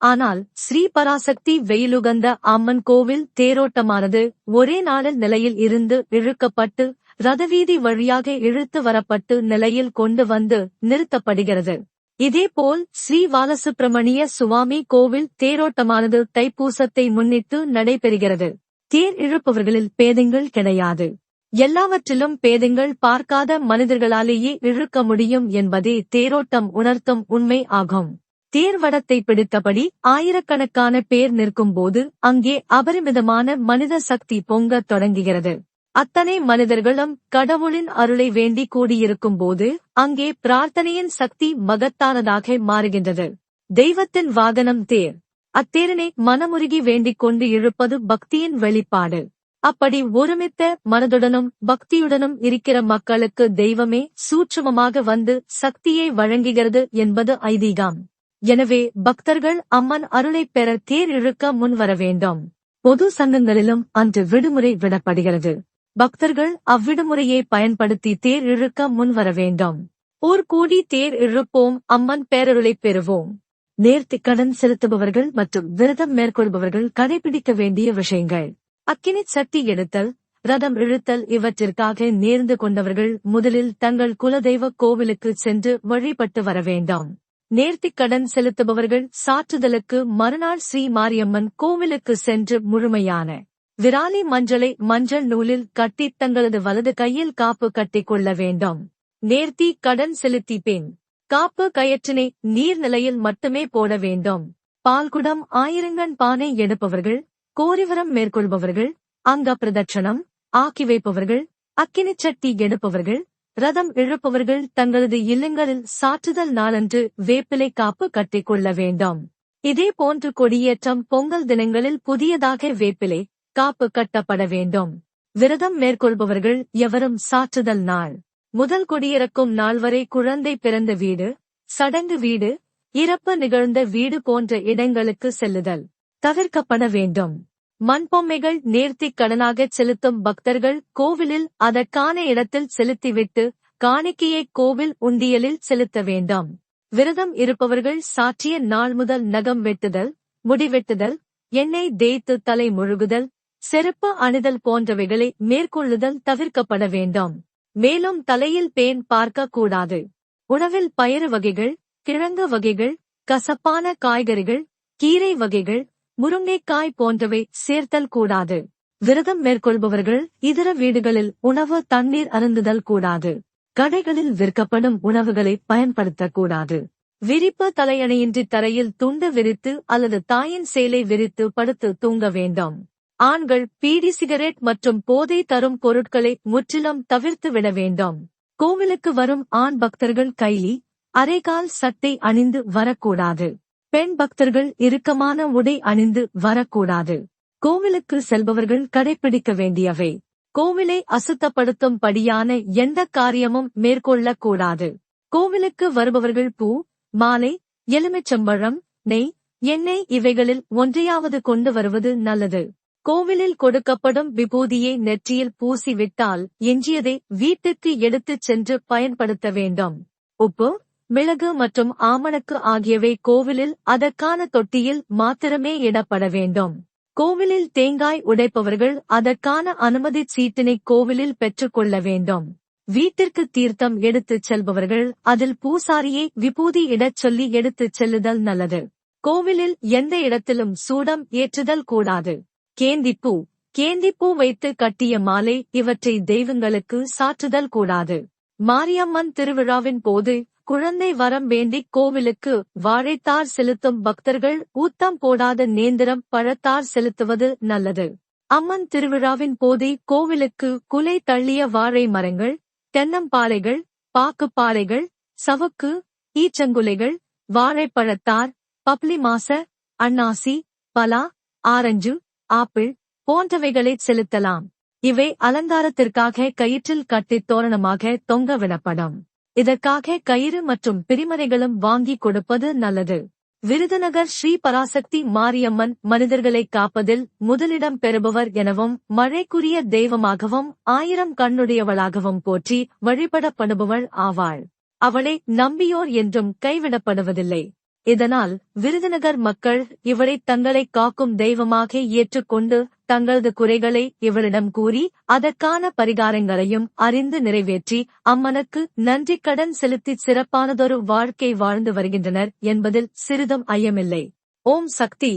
ஆனால் ஸ்ரீ பராசக்தி வெயிலுகந்த அம்மன் கோவில் தேரோட்டமானது ஒரே நாளில் நிலையில் இருந்து இழுக்கப்பட்டு ரதவீதி வழியாக இழுத்து வரப்பட்டு நிலையில் கொண்டு வந்து நிறுத்தப்படுகிறது. இதேபோல் ஸ்ரீ பாலசுப்பிரமணிய சுவாமி கோவில் தேரோட்டமானது தைப்பூசத்தை முன்னிட்டு நடைபெறுகிறது. தேர் இழுப்பவர்களில் பேதங்கள் கிடையாது. எல்லாவற்றிலும் பேதங்கள் பார்க்காத மனிதர்களாலேயே இழுக்க முடியும் என்பதே தேரோட்டம் உணர்த்தும் உண்மை ஆகும். தேர்வடத்தை பிடித்தபடி ஆயிரக்கணக்கான பேர் நிற்கும்போது அங்கே அபரிமிதமான மனித சக்தி பொங்கத் தொடங்குகிறது. அத்தனை மனிதர்களும் கடவுளின் அருளை வேண்டி கூடியிருக்கும் போது அங்கே பிரார்த்தனையின் சக்தி மகத்தானதாக மாறுகின்றது. தெய்வத்தின் வாகனம் தேர். அத்தேரனை மனமுருகி வேண்டிக் கொண்டு இழுப்பது பக்தியின் வெளிப்பாடு. அப்படி ஒருமித்த மனதுடனும் பக்தியுடனும் இருக்கிற மக்களுக்கு தெய்வமே சூட்சுமமாக வந்து சக்தியை வழங்குகிறது என்பது ஐதீகம். எனவே பக்தர்கள் அம்மன் அருளைப் பெற தேர் இழுக்க முன்வர வேண்டும் பொது சங்கங்களிலும் அன்று விடுமுறை விடப்படுகிறது. பக்தர்கள் அவ்விடுமுறையை பயன்படுத்தி தேர் இழுக்க முன்வர வேண்டும் ஊர் கூடி தேர் இழுப்போம் அம்மன் பேரருளை பெறுவோம். நேர்த்தி கடன் செலுத்துபவர்கள் மற்றும் விரதம் மேற்கொள்பவர்கள் கடைபிடிக்க வேண்டிய விஷயங்கள். அக்கினி சட்டி எடுத்தல் ரதம் இழுத்தல் இவற்றிற்காக நேர்ந்து கொண்டவர்கள் முதலில் தங்கள் குலதெய்வ கோவிலுக்கு சென்று வழிபட்டு வர வேண்டாம் நேர்த்திக் கடன் செலுத்துபவர்கள் சாற்றுதலுக்கு மறுநாள் ஸ்ரீ மாரியம்மன் கோவிலுக்கு சென்று முழுமையான விராலி மஞ்சளை மஞ்சள் நூலில் கட்டி தங்களது வலது கையில் காப்பு கட்டிக் கொள்ள வேண்டும். நேர்த்தி கடன் செலுத்தி பின் காப்பு கயற்றினை நீர்நிலையில் மட்டுமே போட வேண்டும். பால்குடம் ஆயிரங்கன் பானை எடுப்பவர்கள் கோரிவரம் மேற்கொள்பவர்கள் அங்க பிரதட்சணம் ஆக்கி வைப்பவர்கள் அக்கினிச்சட்டி எடுப்பவர்கள் ரதம் இழுப்பவர்கள் தங்களது இல்லங்களில் சாற்றுதல் நாளன்று வேப்பிலை காப்பு கட்டிக் கொள்ள வேண்டும். இதே போன்று கொடியேற்றம் பொங்கல் தினங்களில் புதியதாக வேப்பிலை காப்பு கட்டப்பட வேண்டும். விரதம் மேற்கொள்பவர்கள் எவரும் சாற்றுதல் நாள். முதல் கொடியிறக்கும் நாள் வரை குழந்தை பிறந்த வீடு சடங்கு வீடு இறப்பு நிகழ்ந்த வீடு போன்ற இடங்களுக்கு செல்லுதல் தவிர்க்கப்பட வேண்டும். மண்பொம்மைகள் நேர்த்திக் கடனாகச் செலுத்தும் பக்தர்கள் கோவிலில் அதற்கான இடத்தில் செலுத்திவிட்டு காணிக்கையை கோவில் உண்டியலில் செலுத்த வேண்டாம். விரதம் இருப்பவர்கள் சாற்றிய நாள் முதல் நகம் வெட்டுதல் முடிவெட்டுதல் எண்ணெய் தேய்த்து தலை முழுகுதல் செருப்பு அணிதல் போன்றவைகளை மேற்கொள்ளுதல் தவிர்க்கப்பட வேண்டாம். மேலும் தலையில் பேன் பார்க்க கூடாது உணவில் பயறு வகைகள் கிழங்கு வகைகள் கசப்பான காய்கறிகள் கீரை வகைகள் முருங்கைக்காய் போன்றவை சேர்த்தல் கூடாது. விரதம் மேற்கொள்பவர்கள் இதர வீடுகளில் உணவு தண்ணீர் அருந்துதல் கூடாது. கடைகளில் விற்கப்படும் உணவுகளை பயன்படுத்தக்கூடாது. விரிப்பு தலையணையின்றி தரையில் துண்டு விரித்து அல்லது தாயின் சேலை விரித்து படுத்து தூங்க வேண்டாம். ஆண்கள் பீடி சிகரெட் மற்றும் போதை தரும் பொருட்களை முற்றிலும் தவிர்த்து விட வேண்டாம். கோவிலுக்கு வரும் ஆண் பக்தர்கள் கைலி அரைகால் சட்டை அணிந்து வரக்கூடாது. பெண் பக்தர்கள் இறுக்கமான உடை அணிந்து வரக்கூடாது. கோவிலுக்கு செல்பவர்கள் கடைபிடிக்க வேண்டியவை. கோவிலை அசுத்தப்படுத்தும் படியான எந்த காரியமும் மேற்கொள்ளக்கூடாது. கோவிலுக்கு வருபவர்கள் பூ மாலை எலுமிச்சம்பழம் நெய் எண்ணெய் இவைகளில் ஒன்றையாவது கொண்டு வருவது நல்லது. கோவிலில் கொடுக்கப்படும் விபூதியை நெற்றியில் பூசிவிட்டால் எஞ்சியதை வீட்டுக்கு எடுத்துச் சென்று பயன்படுத்த வேண்டும். உப்பு மிளகு மற்றும் ஆமணக்கு ஆகியவை கோவிலில் அதற்கான தொட்டியில் மாத்திரமே இடப்பட வேண்டும். கோவிலில் தேங்காய் உடைப்பவர்கள் அதற்கான அனுமதி சீட்டினை கோவிலில் பெற்றுக்கொள்ள வேண்டும். வீட்டிற்கு தீர்த்தம் எடுத்துச் செல்பவர்கள் அதில் பூசாரியை விபூதி இடச் சொல்லி எடுத்துச் செல்லுதல் நல்லது. கோவிலில் எந்த இடத்திலும் சூடம் ஏற்றுதல் கூடாது. கேந்திப்பூ. கேந்திப்பூ வைத்து கட்டிய மாலை இவற்றை தெய்வங்களுக்கு சாற்றுதல் கூடாது. மாரியம்மன் திருவிழாவின் போது குழந்தை வரம் வேண்டி கோவிலுக்கு வாழைத்தார் செலுத்தும் பக்தர்கள் ஊத்தம் போடாத நேந்திரம் பழத்தார் செலுத்துவது நல்லது. அம்மன் திருவிழாவின் போதே கோவிலுக்கு குலை தள்ளிய வாழை மரங்கள் தென்னம்பாறைகள் பாக்குப்பாறைகள் சவுக்கு ஈச்சங்குலைகள் வாழைப்பழத்தார் பப்ளி மாச அன்னாசி பலா ஆரஞ்சு ஆப்பிள் போன்றவைகளை செலுத்தலாம். இவை அலங்காரத்திற்காக கயிற்றில் கட்டி தோரணமாக தொங்க விடப்படும். இதற்காக கயிறு மற்றும் பிரிமறைகளும் வாங்கி கொடுப்பது நல்லது. விருதுநகர் ஸ்ரீ பராசக்தி மாரியம்மன் மனிதர்களை காப்பதில் முதலிடம் பெறுபவர் எனவும் மழைக்குரிய தெய்வமாகவும் ஆயிரம் கண்ணுடையவளாகவும் போற்றி வழிபடப்படுபவள் ஆவாள். அவளை நம்பியோர் என்றும் கைவிடப்படுவதில்லை. இதனால் விருதுநகர் மக்கள் இவரை தங்களை காக்கும் தெய்வமாக ஏற்றுக்கொண்டு தங்களது குறைகளை இவரிடம் கூறி அதற்கான பரிகாரங்களையும் அறிந்து நிறைவேற்றி அம்மனுக்கு நன்றி கடன் செலுத்தி சிறப்பானதொரு வாழ்க்கை வாழ்ந்து வருகின்றனர் என்பதில் சிறிதும் ஐயமில்லை. ஓம் சக்தி!